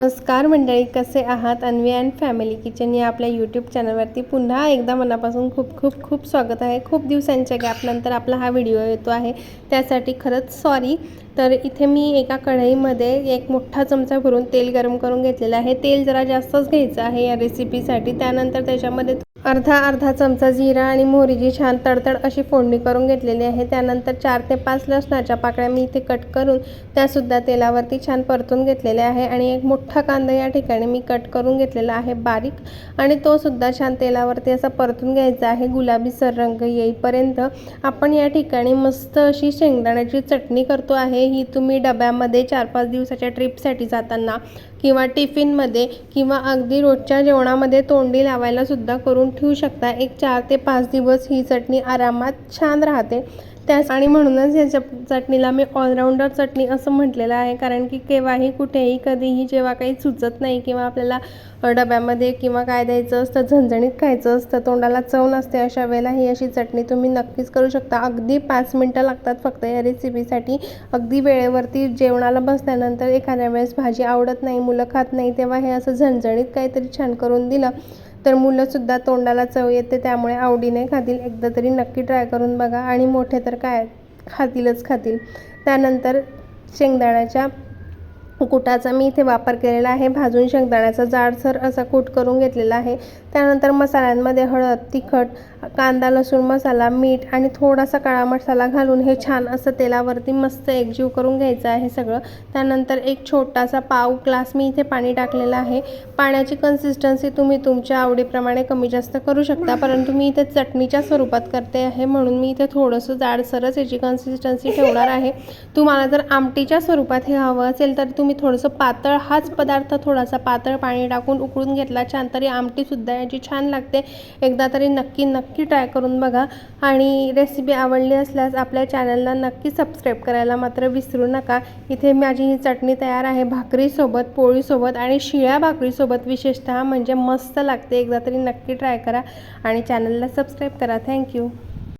नमस्कार मंडळी कसे आहात? अन्वी अँड फॅमिली किचन या आपल्या यूट्यूब चॅनलवरती पुन्हा एकदा मनापासून खूप खूप खूप स्वागत आहे. खूप दिवसांच्या गॅपनंतर आपला हा व्हिडिओ येतो आहे. त्यासाठी खरंच सॉरी तर इथे मी एका कढईमध्ये एक मोठा चमचा भरून तेल गरम करून घेतलेलं आहे. तेल जरा जास्तच घ्यायचं आहे या रेसिपीसाठी त्यानंतर त्याच्यामध्ये अर्धा अर्धा चमचा जिरा आणि मोहरीची छान तडतड अशी फोडणी करून घेतलेली आहे. त्यानंतर चार ते पाच लसणाच्या पाकळ्या मी इथे कट करून त्यासुद्धा तेलावरती छान परतून घेतलेल्या आहे. आणि एक मोठा कांदा या ठिकाणी मी कट करून घेतलेला आहे बारीक. आणि तोसुद्धा छान तेलावरती असा परतून घ्यायचा आहे. गुलाबीसर रंग येईपर्यंत आपण या ठिकाणी मस्त अशी शेंगदाण्याची चटणी करतो आहे. ही तुम्ही डब्यामध्ये चार पाच दिवसाच्या ट्रिपसाठी जाताना किंवा टिफिनमध्ये किंवा अगदी रोजच्या जेवणामध्ये तोंडी लावायलासुद्धा करून ठेवू शकता. एक चार ते पाच दिवस ही चटणी आरामात छान राहते. त्यास आणि म्हणूनच या चप चटणीला मी ऑलराऊंडर चटणी असं म्हटलेलं आहे. कारण की केव्हाही कुठेही कधीही जेव्हा काही सुचत नाही किंवा आपल्याला डब्यामध्ये किंवा काय द्यायचं असतं झणझणीत खायचं असतं तोंडाला चव नसते अशा वेळेला ही अशी चटणी तुम्ही नक्कीच करू शकता. अगदी पाच मिनटं लागतात फक्त या रेसिपीसाठी अगदी वेळेवरती जेवणाला बसल्यानंतर एखाद्या वेळेस भाजी आवडत नाही मुलं खात नाही तेव्हा हे असं झणझणीत काहीतरी छान करून दिलं. तर मुलंसुद्धा तोंडाला चव येते त्यामुळे आवडीने खातील. एकदा तरी नक्की ट्राय करून बघा. आणि मोठे तर काय खातीलच खातील. त्यानंतर शेंगदाण्याच्या कुटाचा मी इथे वापर केलेला आहे. भाजून शेंगदाण्याचा जाडसर असा कूट करून घेतलेला आहे. त्यानंतर मसाल्यांमध्ये हळद तिखट कांदा लसूण मसाला मीठ आणि थोडासा काळा मसाला घालून हे छान असं तेलावरती मस्त एकजीव करून घ्यायचं आहे सगळं. त्यानंतर एक छोटासा पाव ग्लास मी इथे पाणी टाकलेलं आहे. पाण्याची कन्सिस्टन्सी तुम्ही तुमच्या आवडीप्रमाणे कमी जास्त करू शकता परंतु मी इथे चटणीच्या स्वरूपात करते आहे. म्हणून मी इथे थोडंसं जाडसरच याची कन्सिस्टन्सी ठेवणार आहे. तुम्हाला जर आमटीच्या स्वरूपात हे हवं असेल तर तुम्ही मी थोडंसं पातळ हाच पदार्थ थोडासा पातळ पाणी टाकून उकळून घेतला छान तरी आमटीसुद्धा याची छान लागते. एकदा तरी नक्की नक्की ट्राय करून बघा. आणि रेसिपी आवडली असल्यास आपल्या चॅनलला नक्की सबस्क्राईब करायला मात्र विसरू नका. इथे माझी ही चटणी तयार आहे. भाकरीसोबत पोळीसोबत आणि शिळ्या भाकरीसोबत विशेषतः म्हणजे मस्त लागते. एकदा तरी नक्की ट्राय करा आणि चॅनलला सबस्क्राईब करा. थँक्यू.